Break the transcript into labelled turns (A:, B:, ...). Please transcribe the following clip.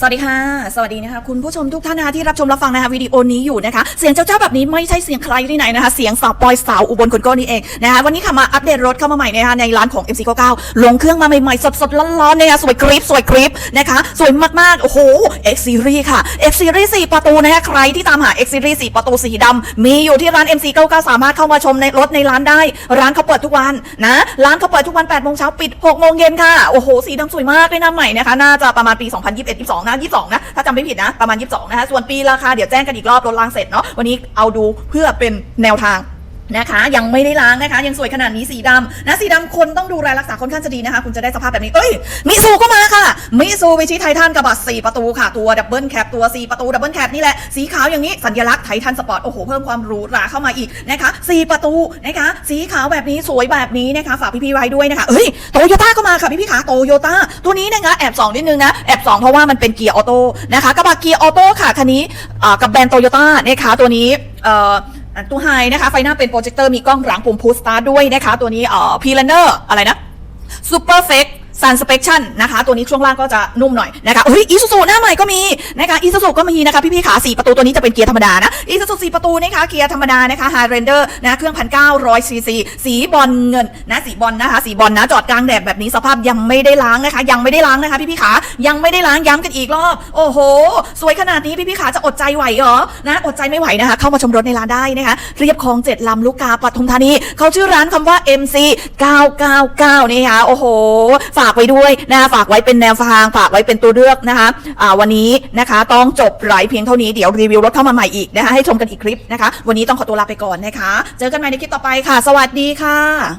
A: สวัสดีค่ะ สวัสดีนะคะ คุณผู้ชมทุกท่านนะคะที่รับชมรับฟังนะคะวิดีโอนี้อยู่นะคะ เสียงเจ้าเจ้าแบบนี้ไม่ใช่เสียงใครที่ไหนนะคะ เสียงสาวปอยสาวอุบลคนก้นี่เองนะคะวันนี้ค่ะมาอัปเดตรถเข้ามาใหม่นะคะในร้านของ MC99 ลงเครื่องมาใหม่ๆ สดๆร้อนๆนะคะสวยกริปสวยกริปนะคะ สวยมากๆ โอ้โห X Series ค่ะ X Series 4 ประตูนะคะใครที่ตามหา X Series 4 ประตูสีดำมีอยู่ที่ร้าน MC99 สามารถเข้ามาชมในรถในร้านได้ ร้านเขาเปิดทุกวันนะร้านเขาเปิดทุกวัน8โมงเช้าปิด6โมงเย็นค่ะโอ้โหสีดำสวยมากเลยนะใหม่นะคะน่าจะประมาณปี 2021 22นะ 22 นะ ถ้าจำไม่ผิดนะ ประมาณ 22 นะคะ ส่วนปีราคาเดี๋ยวแจ้งกันอีกรอบรถลางเสร็จเนาะ วันนี้เอาดูเพื่อเป็นแนวทาง นะคะ ยังไม่ได้ล้างนะคะ ยังสวยขนาดนี้สีดำนะสีดำคนต้องดูแลรักษาค่อนข้างจะดีนะคะ คุณจะได้สภาพแบบนี้ เอ้ย มิซูก็มาค่ะ มิซูวิชิไททันกระบะ4ประตูค่ะ ตัวดับเบิลแคปตัว 4 ประตูดับเบิลแคปนี่แหละ สีขาวอย่างนี้ สัญลักษณ์ไททันสปอร์ต โอ้โห เพิ่มความหรูหราเข้ามาอีกนะคะ 4 ประตูนะคะ สีขาวแบบนี้สวยแบบนี้นะคะ ฝากพี่ๆไว้ด้วยนะคะ เอ้ย โตโยต้าก็มาค่ะพี่ๆขาโตโยต้า ตัวนี้นะคะแอบสองนิดนึงนะ แอบสองเพราะว่ามันเป็นเกียร์ออโต้นะคะ กระบะเกียร์ออโต้ค่ะ คันนี้กับแบรนด์โตโยต้านะคะ ตัวนี้เอ่อ ตัวไฮนะคะไฟหน้าเป็นโปรเจคเตอร์มีกล้องหลังปุ่มพุชสตาร์ด้วยนะคะ ตัวนี้เอ่อพีแลนเนอร์อะไรนะซูเปอร์เฟก ซันสเปคชั่นนะคะตัวนี้ช่วงล่างก็จะนุ่มหน่อยนะคะเฮ้ยอีซูซูหน้าใหม่ก็มีนะคะอีซูซูก็มีนะคะพี่ๆขาสี่ประตูตัวนี้จะเป็นเกียร์ธรรมดานะอีซูซูสี่ประตูนะคะเกียร์ธรรมดานะคะไฮเรนเดอร์นะเครื่องพันเก้าร้อยซีซีสีบอลเงินนะสีบอลนะคะสีบอลนะจอดกลางแดดแบบนี้สภาพยังไม่ได้ล้างนะคะ ยังไม่ได้ล้างนะคะพี่ๆขายังไม่ได้ล้างย้ำกันอีกรอบโอ้โห สวยขนาดนี้พี่ๆขาจะอดใจไหวเหรอนะอดใจไม่ไหวนะคะ เข้ามาชมรถในร้านได้นะคะเรียบคลองเจ็ดลำลูกกาปทุมธานีเขาชื่อร้านคำว่า MC 999นี่ค่ะโอ้โหฝาากไว้ด้วยนะคะฝากไว้เป็นแนวทางฝากไว้เป็นตัวเลือกนะคะะวันนี้นะคะต้องจบไลฟ์เพียงเท่านี้เดี๋ยวรีวิวรถเข้ามาใหม่อีกนะคะให้ชมกันอีกคลิปนะคะ วันนี้ต้องขอตัวลาไปก่อนนะคะ เจอกันใหม่ในคลิปต่อไปค่ะ สวัสดีค่ะ